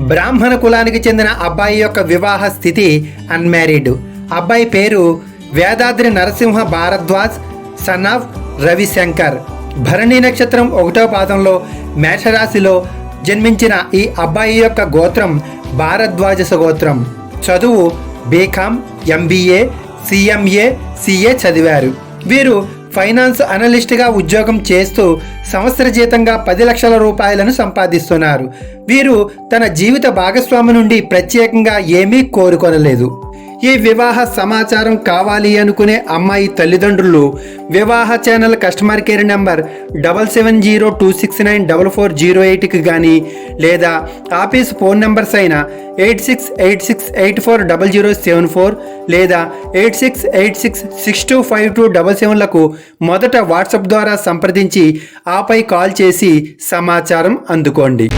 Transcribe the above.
బ్రాహ్మణ కులానికి చెందిన అబ్బాయి యొక్క వివాహ స్థితి అన్మ్యారీడ్ అబ్బాయి పేరు వేదాద్రి నరసింహ భారద్వాజ్ సన్ ఆఫ్ రవిశంకర్. భరణి నక్షత్రం ఒకటో పాదంలో మేషరాశిలో జన్మించిన ఈ అబ్బాయి యొక్క గోత్రం భారద్వాజస గోత్రం చదువు బీకామ్ ఎంబీఏ సిఎంఏ సిఏ చదివారు. వీరు ఫైనాన్స్ అనలిస్ట్గా ఉద్యోగం చేస్తూ సంవత్సర జీతంగా పది లక్షల రూపాయలను సంపాదిస్తున్నారు. వీరు తన జీవిత భాగస్వామి నుండి ప్రత్యేకంగా ఏమీ కోరుకొనలేదు. ఈ వివాహ సమాచారం కావాలి అనుకునే అమ్మాయి తల్లిదండ్రులు వివాహ channel customer care number double seven zero two six nine double four zero ఎయిట్కి కానీ లేదా ఆఫీస్ ఫోన్ నెంబర్స్ అయిన eight six eight six eight four double zero seven four లేదా eight six eight six six two five two double సెవెన్లకు మొదట WhatsApp ద్వారా సంప్రదించి ఆపై call చేసి సమాచారం అందుకోండి.